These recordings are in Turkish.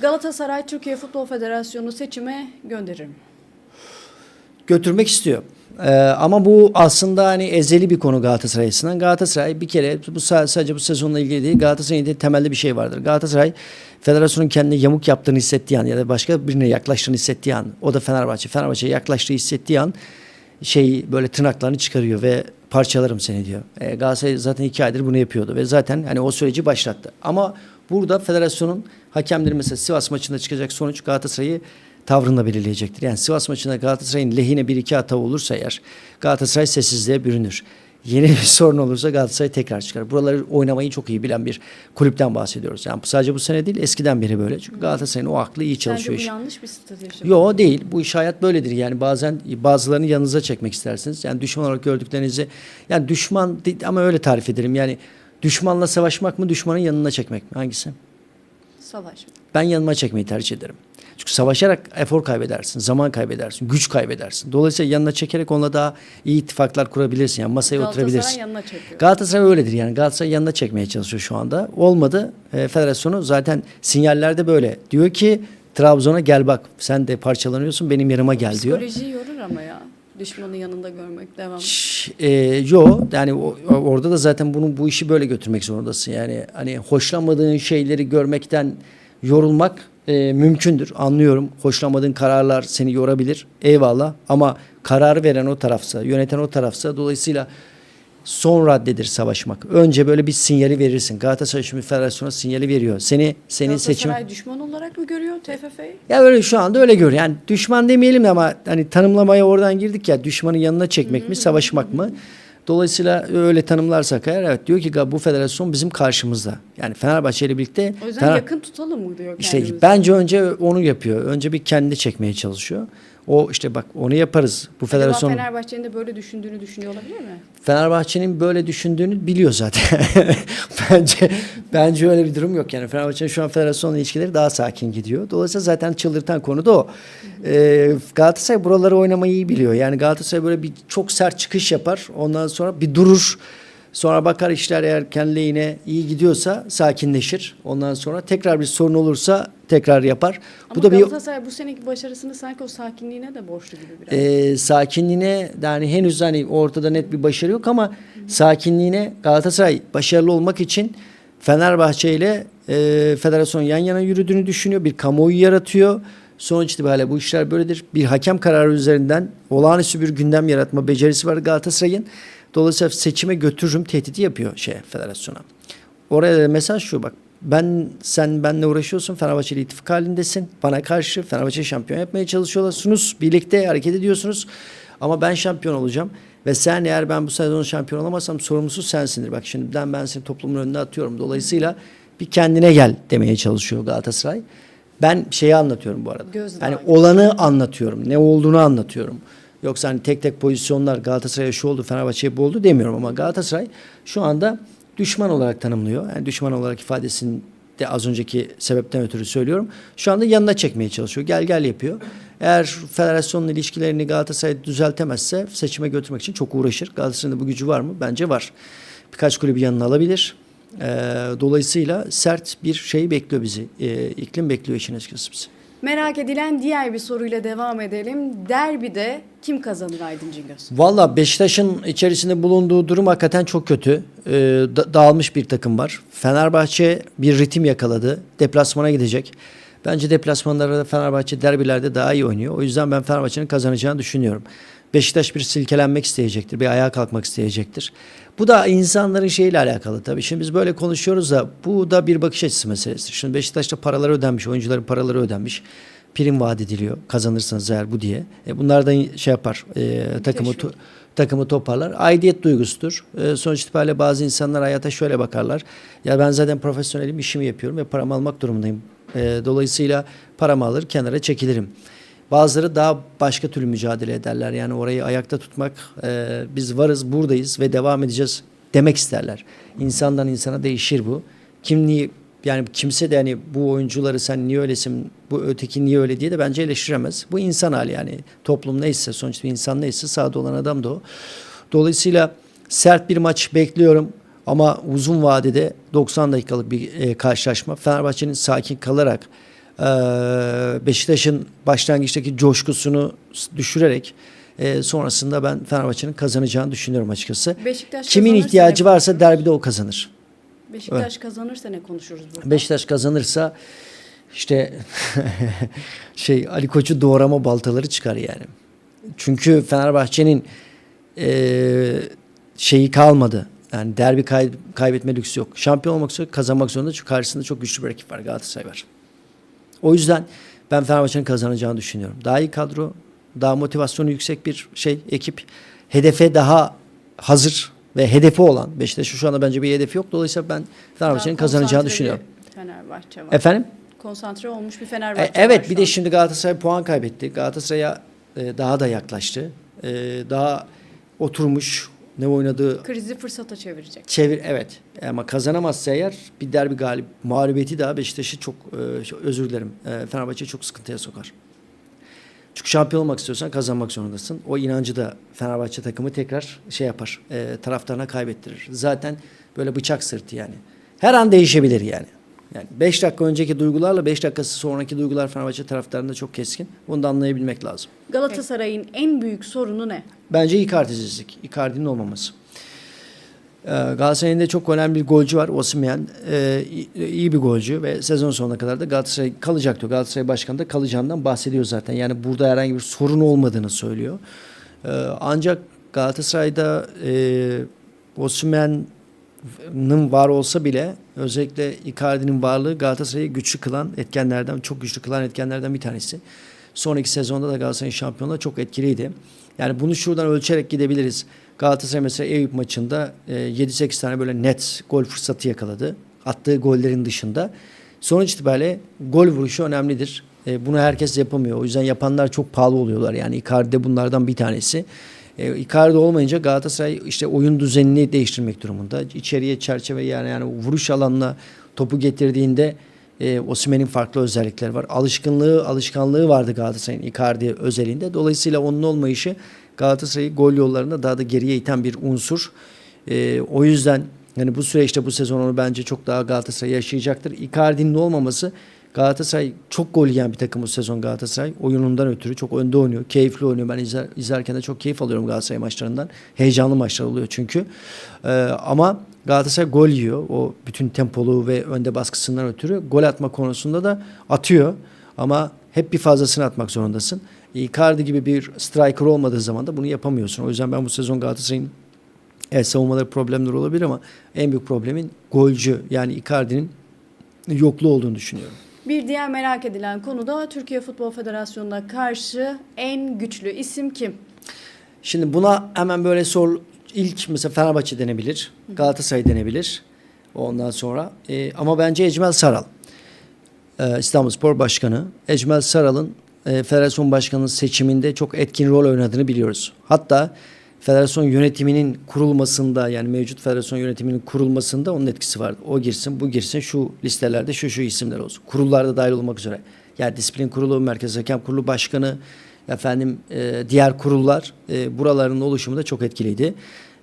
Galatasaray Türkiye Futbol Federasyonu seçime gönderir mi? götürmek istiyor. Ee, ama bu aslında hani ezeli bir konu Galatasaray açısından. Galatasaray bir kere bu sa- sadece bu sezonla ilgili değil Galatasaray'ın de temelde bir şey vardır. Galatasaray federasyonun kendine yamuk yaptığını hissettiği an ya da başka birine yaklaştığını hissettiği an o da Fenerbahçe. Fenerbahçe'ye yaklaştığı hissettiği an şey böyle tırnaklarını çıkarıyor ve parçalarım seni diyor. Ee, Galatasaray zaten iki aydır bunu yapıyordu ve zaten hani o süreci başlattı. Ama burada federasyonun hakemleri mesela Sivas maçında çıkacak sonuç Galatasaray'ı tavrında belirleyecektir. Yani Sivas maçında Galatasaray'ın lehine bir iki hata olursa eğer Galatasaray sessizliğe bürünür. Yeni bir sorun olursa Galatasaray tekrar çıkar. Buraları oynamayı çok iyi bilen bir kulüpten bahsediyoruz. Yani sadece bu sene değil eskiden beri böyle. Çünkü Galatasaray'ın o aklı iyi çalışıyor. Sence bu yanlış bir strateji. Yo değil. Bu iş hayat böyledir. Yani bazen bazılarını yanınıza çekmek istersiniz. Yani düşman olarak gördüklerinizi yani düşman değil ama öyle tarif ederim. Yani düşmanla savaşmak mı düşmanın yanına çekmek mi? Hangisi? Savaş. Ben yanıma çekmeyi tercih ederim. Çünkü savaşarak efor kaybedersin, zaman kaybedersin, güç kaybedersin. Dolayısıyla yanına çekerek onunla daha iyi ittifaklar kurabilirsin. Yani masaya Galatasaray oturabilirsin. yanına çekiyor. Galatasaray öyledir yani Galatasaray yanına çekmeye çalışıyor şu anda. Olmadı. E, federasyonu zaten sinyallerde böyle. Diyor ki Trabzon'a gel bak sen de parçalanıyorsun benim yanıma gel diyor. Psikolojiyi yorur ama ya. Düşmanı yanında görmek devam. E, yo yani o- orada da zaten bunu bu işi böyle götürmek zorundasın. Yani hani hoşlanmadığın şeyleri görmekten yorulmak e, mümkündür. Anlıyorum. Hoşlanmadığın kararlar seni yorabilir. Eyvallah. Ama kararı veren o tarafsa, yöneten o tarafsa dolayısıyla son raddedir savaşmak. Önce böyle bir sinyali verirsin. Galatasaray şimdi federasyona sinyali veriyor. Seni senin seçim düşman olarak mı görüyor TFF'yi? ya öyle şu anda öyle görüyor. Yani düşman demeyelim de ama hani tanımlamaya oradan girdik ya düşmanı yanına çekmek mi savaşmak mı? Dolayısıyla öyle tanımlarsak eğer evet diyor ki bu federasyon bizim karşımızda. Yani Fenerbahçe ile birlikte O yüzden Fener- yakın tutalım mı diyor işte kendimizi. bence önce onu yapıyor. Önce bir kendi çekmeye çalışıyor. O işte bak onu yaparız. Bu Acaba federasyon Fenerbahçe'nin de böyle düşündüğünü düşünüyor olabilir mi? Fenerbahçe'nin böyle düşündüğünü biliyor zaten. bence bence öyle bir durum yok. Yani Fenerbahçe'nin şu an federasyonla ilişkileri daha sakin gidiyor. Dolayısıyla zaten çıldırtan konu da o. Ee, Galatasaray buraları oynamayı iyi biliyor. Yani Galatasaray böyle bir çok sert çıkış yapar. Ondan sonra bir durur. Sonra bakar işler eğer kendi lehine iyi gidiyorsa sakinleşir. Ondan sonra tekrar bir sorun olursa tekrar yapar. Ama bu da bir Galatasaray bu seneki başarısını sanki o sakinliğine de borçlu gibi biraz. e, sakinliğine yani henüz hani ortada net bir başarı yok ama sakinliğine Galatasaray başarılı olmak için Fenerbahçe ile e, federasyon yan yana yürüdüğünü düşünüyor. Bir kamuoyu yaratıyor. Sonuç itibariyle bu işler böyledir. Bir hakem kararı üzerinden olağanüstü bir gündem yaratma becerisi var Galatasaray'ın. Dolayısıyla seçime götürürüm tehdidi yapıyor şey federasyona. Oraya da mesaj şu bak. Ben sen benle uğraşıyorsun. Fenerbahçe ile ittifak halindesin. Bana karşı Fenerbahçe şampiyon yapmaya çalışıyorsunuz. Birlikte hareket ediyorsunuz. Ama ben şampiyon olacağım. Ve sen eğer ben bu sezon şampiyon olamazsam sorumlusu sensindir. Bak şimdiden ben seni toplumun önüne atıyorum. Dolayısıyla bir kendine gel demeye çalışıyor Galatasaray. Ben şeyi anlatıyorum bu arada. Gözdağı Yani olanı anlatıyorum. Ne olduğunu anlatıyorum. Yoksa hani tek tek pozisyonlar Galatasaray'a şu oldu, Fenerbahçe'ye bu oldu demiyorum ama Galatasaray şu anda düşman olarak tanımlıyor. Yani düşman olarak ifadesini de az önceki sebepten ötürü söylüyorum. Şu anda yanına çekmeye çalışıyor. Gel gel yapıyor. Eğer federasyonla ilişkilerini Galatasaray düzeltemezse seçime götürmek için çok uğraşır. Galatasaray'ın bu gücü var mı? Bence var. Birkaç kulübü yanına alabilir. Ee, dolayısıyla sert bir şey bekliyor bizi. Ee, iklim bekliyor işin açıkçası bizi. Merak edilen diğer bir soruyla devam edelim. Derbide kim kazanır Aydın Cingöz? Valla Beşiktaş'ın içerisinde bulunduğu durum hakikaten çok kötü. Ee, da- dağılmış bir takım var. Fenerbahçe bir ritim yakaladı. Deplasmana gidecek. Bence deplasmanlarda Fenerbahçe derbilerde daha iyi oynuyor. O yüzden ben Fenerbahçe'nin kazanacağını düşünüyorum. Beşiktaş bir silkelenmek isteyecektir. Bir ayağa kalkmak isteyecektir. Bu da insanların şeyiyle alakalı tabii. Şimdi biz böyle konuşuyoruz da bu da bir bakış açısı meselesi. Şimdi Beşiktaş'ta paraları ödenmiş, oyuncuların paraları ödenmiş. Prim vaat ediliyor kazanırsanız eğer bu diye. E bunlardan şey yapar, e, takımı to- takımı toparlar. Aidiyet duygusudur. E, sonuç itibariyle bazı insanlar hayata şöyle bakarlar. Ya ben zaten profesyonelim, işimi yapıyorum ve paramı almak durumundayım. E, dolayısıyla paramı alır, kenara çekilirim. Bazıları daha başka türlü mücadele ederler. Yani orayı ayakta tutmak, e, biz varız, buradayız ve devam edeceğiz demek isterler. İnsandan insana değişir bu. Kimliği yani kimse de hani bu oyuncuları sen niye öylesin, bu öteki niye öyle diye de bence eleştiremez. Bu insan hali yani. Toplum neyse, sonuçta insan neyse sahada olan adam da o. Dolayısıyla sert bir maç bekliyorum. Ama uzun vadede 90 dakikalık bir e, karşılaşma. Fenerbahçe'nin sakin kalarak Beşiktaş'ın başlangıçtaki coşkusunu düşürerek e, sonrasında ben Fenerbahçe'nin kazanacağını düşünüyorum açıkçası. Beşiktaş Kimin ihtiyacı varsa derbide o kazanır. Beşiktaş kazanırsa ne konuşuruz burada? Beşiktaş kazanırsa işte şey Ali Koç'u doğrama baltaları çıkar yani. Çünkü Fenerbahçe'nin eee, şeyi kalmadı. Yani derbi kay- kaybetme lüksü yok. Şampiyon olmak zorunda, kazanmak zorunda çünkü karşısında çok güçlü bir rakip var Galatasaray var. O yüzden ben Fenerbahçe'nin kazanacağını düşünüyorum. Daha iyi kadro, daha motivasyonu yüksek bir şey ekip, hedefe daha hazır ve hedefi olan Beşiktaş'ın şu anda bence bir hedefi yok. Dolayısıyla ben Fenerbahçe'nin kazanacağını düşünüyorum. Fenerbahçe var. Efendim? Konsantre olmuş bir E, Fenerbahçe var evet bir de şimdi Galatasaray puan kaybetti. Galatasaray'a e, daha da yaklaştı. E, daha oturmuş ne oynadığı krizi fırsata çevirecek. çevir evet ama kazanamazsa eğer bir derbi galip mağlubiyeti daha Beşiktaş'ı çok e, özür dilerim e, Fenerbahçe'yi çok sıkıntıya sokar. Çünkü şampiyon olmak istiyorsan kazanmak zorundasın. O inancı da Fenerbahçe takımı tekrar şey yapar. E, taraftarına kaybettirir. Zaten böyle bıçak sırtı yani. Her an değişebilir yani. Yani 5 dakika önceki duygularla 5 dakikası sonraki duygular Fenerbahçe taraftarında çok keskin. Bunu da anlayabilmek lazım. Galatasaray'ın en büyük sorunu ne? Bence Icardi'sizlik. Icardi'nin olmaması. Ee, Galatasaray'ın da çok önemli bir golcü var. Osimhen. Ee, iyi- bir golcü ve sezon sonuna kadar da Galatasaray kalacak diyor. Galatasaray Başkanı da kalacağından bahsediyor zaten. Yani burada herhangi bir sorun olmadığını söylüyor. Ee, ancak Galatasaray'da e, Osimhen'in var olsa bile özellikle Icardi'nin varlığı Galatasaray'ı güçlü kılan etkenlerden, çok güçlü kılan etkenlerden bir tanesi. Sonraki sezonda da Galatasaray'ın şampiyonluğu çok etkiliydi. Yani bunu şuradan ölçerek gidebiliriz. Galatasaray mesela Eyüp maçında e, 7-8 tane böyle net gol fırsatı yakaladı. Attığı gollerin dışında. Sonuç itibariyle gol vuruşu önemlidir. E, bunu herkes yapamıyor. O yüzden yapanlar çok pahalı oluyorlar. Yani Icardi de bunlardan bir tanesi. E, Icardi olmayınca Galatasaray işte oyun düzenini değiştirmek durumunda. İçeriye çerçeve yani yani vuruş alanına topu getirdiğinde e, Osimhen'in farklı özellikleri var. Alışkınlığı, alışkanlığı vardı Galatasaray'ın Icardi özelinde. Dolayısıyla onun olmayışı Galatasaray'ı gol yollarında daha da geriye iten bir unsur. E, o yüzden yani bu süreçte bu sezon onu bence çok daha Galatasaray yaşayacaktır. Icardi'nin olmaması Galatasaray çok gol yiyen bir takım bu sezon Galatasaray. Oyunundan ötürü çok önde oynuyor. Keyifli oynuyor. Ben izler, izlerken de çok keyif alıyorum Galatasaray maçlarından. Heyecanlı maçlar oluyor çünkü. Ee, ama Galatasaray gol yiyor. O bütün tempolu ve önde baskısından ötürü. Gol atma konusunda da atıyor. Ama hep bir fazlasını atmak zorundasın. Icardi gibi bir striker olmadığı zaman da bunu yapamıyorsun. O yüzden ben bu sezon Galatasaray'ın Evet savunmaları problemler olabilir ama en büyük problemin golcü yani Icardi'nin yokluğu olduğunu düşünüyorum. Bir diğer merak edilen konu da Türkiye Futbol Federasyonu'na karşı en güçlü isim kim? Şimdi buna hemen böyle sor ilk mesela Fenerbahçe denebilir, Galatasaray denebilir. Ondan sonra e, ama bence Ecmel Saral e, İstanbulspor Başkanı Ecmel Saral'ın e, federasyon başkanının seçiminde çok etkin rol oynadığını biliyoruz. Hatta federasyon yönetiminin kurulmasında yani mevcut federasyon yönetiminin kurulmasında onun etkisi vardı. O girsin, bu girsin, şu listelerde şu şu isimler olsun. Kurullarda dahil olmak üzere. Yani disiplin kurulu, merkez hakem kurulu başkanı, efendim e, diğer kurullar e, buraların oluşumunda çok etkiliydi.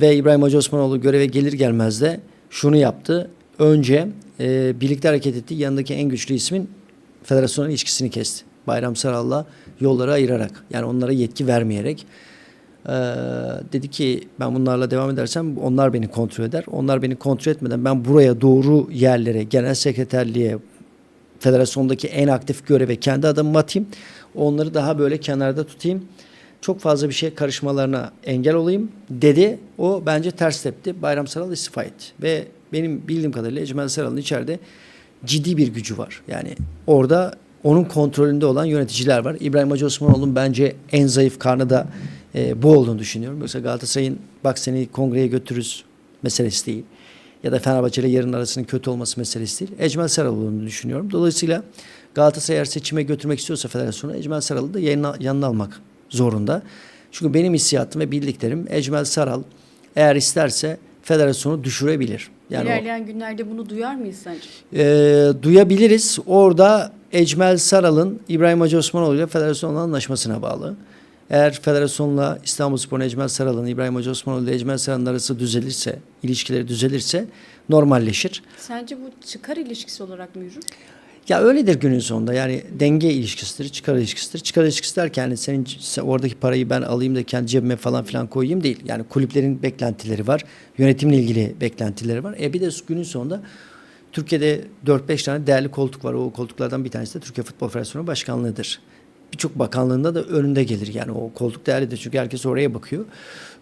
Ve İbrahim Hacı Osmanoğlu göreve gelir gelmez de şunu yaptı. Önce e, birlikte hareket etti. Yanındaki en güçlü ismin federasyonun ilişkisini kesti. Bayram Saral'la yolları ayırarak yani onlara yetki vermeyerek ee, dedi ki ben bunlarla devam edersem onlar beni kontrol eder. Onlar beni kontrol etmeden ben buraya doğru yerlere, genel sekreterliğe, federasyondaki en aktif göreve kendi adımımı atayım. Onları daha böyle kenarda tutayım. Çok fazla bir şey karışmalarına engel olayım dedi. O bence ters tepti. Bayram Saral istifa etti. Ve benim bildiğim kadarıyla Ecmel Saral'ın içeride ciddi bir gücü var. Yani orada onun kontrolünde olan yöneticiler var. İbrahim Hacı Osmanoğlu'nun bence en zayıf karnı da e, bu olduğunu düşünüyorum. Yoksa Galatasaray'ın bak seni kongreye götürürüz meselesi değil. Ya da Fenerbahçe ile yarın arasının kötü olması meselesi değil. Ecmel Saral olduğunu düşünüyorum. Dolayısıyla Galatasaray eğer seçime götürmek istiyorsa federasyonu Ecmel Saral'ı da yanına, yanına almak zorunda. Çünkü benim hissiyatım ve bildiklerim Ecmel Saral eğer isterse federasyonu düşürebilir. Yani o- İlerleyen günlerde bunu duyar mıyız sence? e, duyabiliriz. Orada Ecmel Saral'ın İbrahim Hacı Osmanoğlu ile federasyonla anlaşmasına bağlı. Eğer federasyonla İstanbulspor Ecmel Saral'ın İbrahim Hacı Osmanoğlu ile Ecmel Saral'ın arası düzelirse, ilişkileri düzelirse normalleşir. Sence bu çıkar ilişkisi olarak mı yürür? Ya öyledir günün sonunda. Yani denge ilişkisidir, çıkar ilişkisidir. Çıkar ilişkisi derken yani senin sen oradaki parayı ben alayım da kendi cebime falan filan koyayım değil. Yani kulüplerin beklentileri var. Yönetimle ilgili beklentileri var. E bir de günün sonunda Türkiye'de 4-5 tane değerli koltuk var. O koltuklardan bir tanesi de Türkiye Futbol Federasyonu Başkanlığı'dır. Birçok bakanlığında da önünde gelir. Yani o koltuk değerlidir çünkü herkes oraya bakıyor.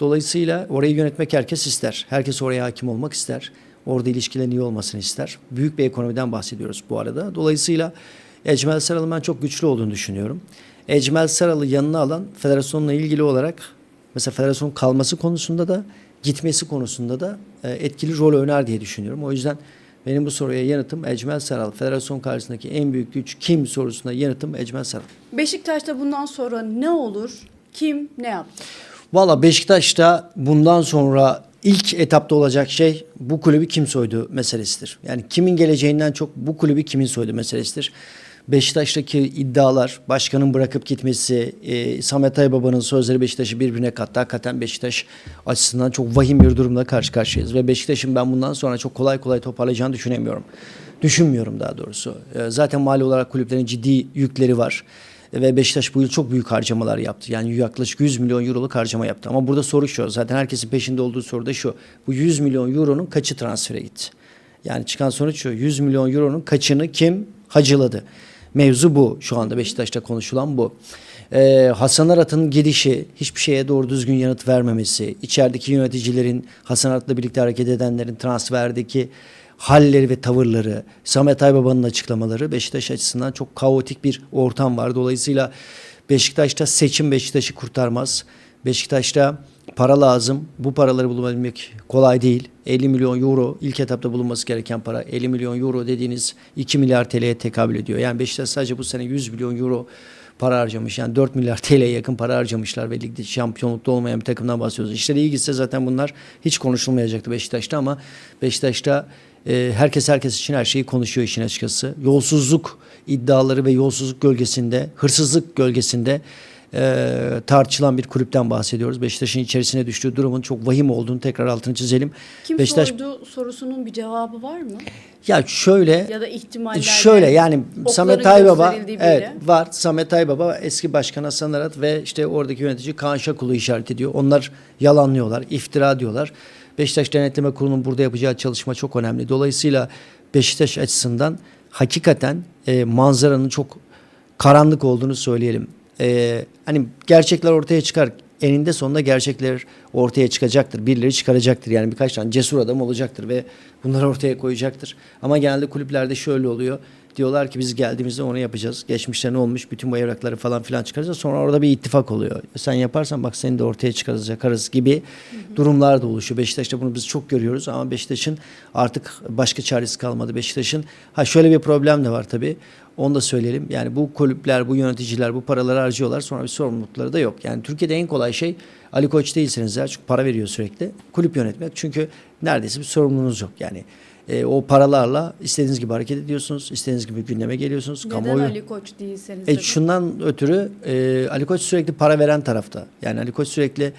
Dolayısıyla orayı yönetmek herkes ister. Herkes oraya hakim olmak ister. Orada ilişkilerin iyi olmasını ister. Büyük bir ekonomiden bahsediyoruz bu arada. Dolayısıyla Ecmel Saral'ın ben çok güçlü olduğunu düşünüyorum. Ecmel Saral'ı yanına alan federasyonla ilgili olarak mesela federasyon kalması konusunda da gitmesi konusunda da e, etkili rol oynar diye düşünüyorum. O yüzden benim bu soruya yanıtım Ecmel Saral. Federasyon karşısındaki en büyük güç kim sorusuna yanıtım Ecmel Saral. Beşiktaş'ta bundan sonra ne olur? Kim ne yaptı? Valla Beşiktaş'ta bundan sonra ilk etapta olacak şey bu kulübü kim soydu meselesidir. Yani kimin geleceğinden çok bu kulübü kimin soydu meselesidir. Beşiktaş'taki iddialar, başkanın bırakıp gitmesi, e, Samet Aybaba'nın sözleri Beşiktaş'ı birbirine kattı. Hakikaten Beşiktaş açısından çok vahim bir durumla karşı karşıyayız. Ve Beşiktaş'ın ben bundan sonra çok kolay kolay toparlayacağını düşünemiyorum. Düşünmüyorum daha doğrusu. E, zaten mali olarak kulüplerin ciddi yükleri var. Ve Beşiktaş bu yıl çok büyük harcamalar yaptı. Yani yaklaşık 100 milyon euroluk harcama yaptı. Ama burada soru şu. Zaten herkesin peşinde olduğu soru da şu. Bu 100 milyon euronun kaçı transfere gitti? Yani çıkan sonuç şu. 100 milyon euronun kaçını kim hacıladı? Mevzu bu. Şu anda Beşiktaş'ta konuşulan bu. Ee, Hasan Arat'ın gidişi, hiçbir şeye doğru düzgün yanıt vermemesi, içerideki yöneticilerin, Hasan Arat'la birlikte hareket edenlerin transferdeki halleri ve tavırları, Samet Aybaba'nın açıklamaları Beşiktaş açısından çok kaotik bir ortam var. Dolayısıyla Beşiktaş'ta seçim Beşiktaş'ı kurtarmaz. Beşiktaş'ta para lazım. Bu paraları bulabilmek kolay değil. 50 milyon euro ilk etapta bulunması gereken para. 50 milyon euro dediğiniz 2 milyar TL'ye tekabül ediyor. Yani Beşiktaş sadece bu sene 100 milyon euro para harcamış. Yani 4 milyar TL'ye yakın para harcamışlar ve ligde şampiyonlukta olmayan bir takımdan bahsediyoruz. İşleri iyi gitse zaten bunlar hiç konuşulmayacaktı Beşiktaş'ta ama Beşiktaş'ta e, herkes herkes için her şeyi konuşuyor işin açıkçası. Yolsuzluk iddiaları ve yolsuzluk gölgesinde, hırsızlık gölgesinde e, tartışılan bir kulüpten bahsediyoruz. Beşiktaş'ın içerisine düştüğü durumun çok vahim olduğunu tekrar altını çizelim. Kim Beşiktaş soydu sorusunun bir cevabı var mı? ya şöyle Ya da ihtimaller Şöyle yani Samet Aybaba evet var. Samet Aybaba eski başkan Hasan Arat ve işte oradaki yönetici Kaan Şakul'u işaret ediyor. Onlar yalanlıyorlar, iftira diyorlar. Beşiktaş Denetleme Kurulu'nun burada yapacağı çalışma çok önemli. Dolayısıyla Beşiktaş açısından hakikaten e, manzaranın çok karanlık olduğunu söyleyelim. E, hani gerçekler ortaya çıkar. Eninde sonunda gerçekler ortaya çıkacaktır. Birileri çıkaracaktır. Yani birkaç tane cesur adam olacaktır ve bunları ortaya koyacaktır. Ama genelde kulüplerde şöyle oluyor. Diyorlar ki biz geldiğimizde onu yapacağız. Geçmişte ne olmuş bütün bu evrakları falan filan çıkaracağız. Sonra orada bir ittifak oluyor. Sen yaparsan bak seni de ortaya çıkarız gibi durumlar da oluşuyor. Beşiktaş'ta bunu biz çok görüyoruz ama Beşiktaş'ın artık başka çaresi kalmadı. Beşiktaş'ın ha şöyle bir problem de var tabii. Onu da söyleyelim. Yani bu kulüpler, bu yöneticiler bu paraları harcıyorlar. Sonra bir sorumlulukları da yok. Yani Türkiye'de en kolay şey Ali Koç değilseniz eğer çünkü para veriyor sürekli. Kulüp yönetmek. Çünkü neredeyse bir sorumluluğunuz yok. Yani e, o paralarla istediğiniz gibi hareket ediyorsunuz. istediğiniz gibi gündeme geliyorsunuz. Neden Kamuoyu... Ali Koç değilseniz? E, şundan ötürü e, Ali Koç sürekli para veren tarafta. Yani Ali Koç sürekli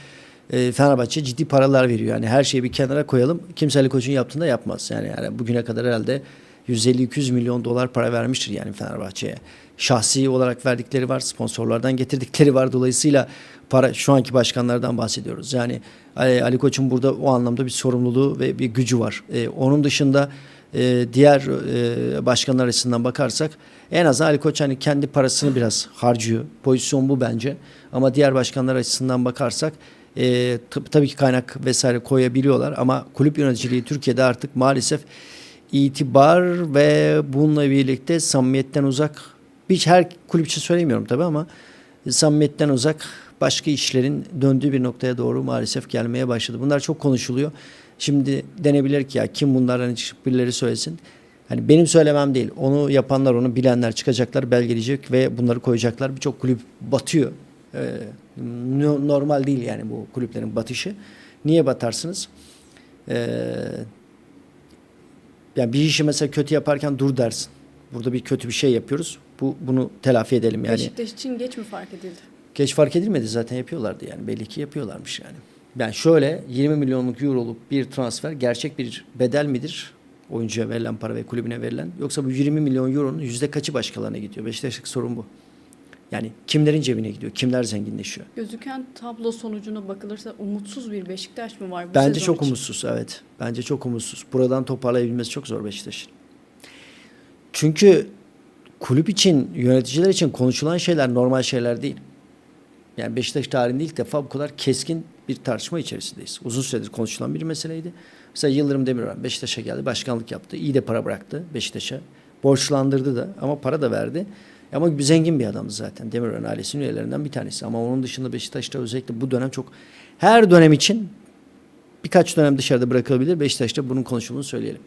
e, Fenerbahçe ciddi paralar veriyor. Yani her şeyi bir kenara koyalım. Kimse Ali Koç'un yaptığını da yapmaz. Yani, yani bugüne kadar herhalde 150-200 milyon dolar para vermiştir yani Fenerbahçe'ye. Şahsi olarak verdikleri var, sponsorlardan getirdikleri var. Dolayısıyla para şu anki başkanlardan bahsediyoruz. Yani Ali, Ali Koç'un burada o anlamda bir sorumluluğu ve bir gücü var. E, onun dışında e, diğer e, başkanlar açısından bakarsak en az Ali Koç hani kendi parasını biraz harcıyor. Pozisyon bu bence. Ama diğer başkanlar açısından bakarsak e, tab- tabii ki kaynak vesaire koyabiliyorlar ama kulüp yöneticiliği Türkiye'de artık maalesef itibar ve bununla birlikte samimiyetten uzak hiç her kulüp için söylemiyorum tabii ama samimiyetten uzak başka işlerin döndüğü bir noktaya doğru maalesef gelmeye başladı. Bunlar çok konuşuluyor. Şimdi denebilir ki ya kim bunlardan hiç birileri söylesin. Hani benim söylemem değil. Onu yapanlar, onu bilenler çıkacaklar, belgeleyecek ve bunları koyacaklar. Birçok kulüp batıyor. Ee, no- normal değil yani bu kulüplerin batışı. Niye batarsınız? Ee, yani bir işi mesela kötü yaparken dur dersin. Burada bir kötü bir şey yapıyoruz. Bu bunu telafi edelim yani. Beşiktaş için geç mi fark edildi? Geç fark edilmedi zaten yapıyorlardı yani. Belli ki yapıyorlarmış yani. Yani şöyle 20 milyonluk euroluk bir transfer gerçek bir bedel midir? Oyuncuya verilen para ve kulübüne verilen. Yoksa bu 20 milyon euronun yüzde kaçı başkalarına gidiyor? Beşiktaş'taki sorun bu. Yani kimlerin cebine gidiyor? Kimler zenginleşiyor? Gözüken tablo sonucuna bakılırsa umutsuz bir Beşiktaş mı var bu Bence sezon çok için? umutsuz evet. Bence çok umutsuz. Buradan toparlayabilmesi çok zor Beşiktaş'ın. Çünkü kulüp için, yöneticiler için konuşulan şeyler normal şeyler değil. Yani Beşiktaş tarihinde ilk defa bu kadar keskin bir tartışma içerisindeyiz. Uzun süredir konuşulan bir meseleydi. Mesela Yıldırım Demirören Beşiktaş'a geldi, başkanlık yaptı. İyi de para bıraktı Beşiktaş'a. Borçlandırdı da ama para da verdi. Ama zengin bir adamdı zaten. Demirören ailesinin üyelerinden bir tanesi. Ama onun dışında Beşiktaş'ta özellikle bu dönem çok her dönem için birkaç dönem dışarıda bırakılabilir. Beşiktaş'ta bunun konuşulduğunu söyleyelim.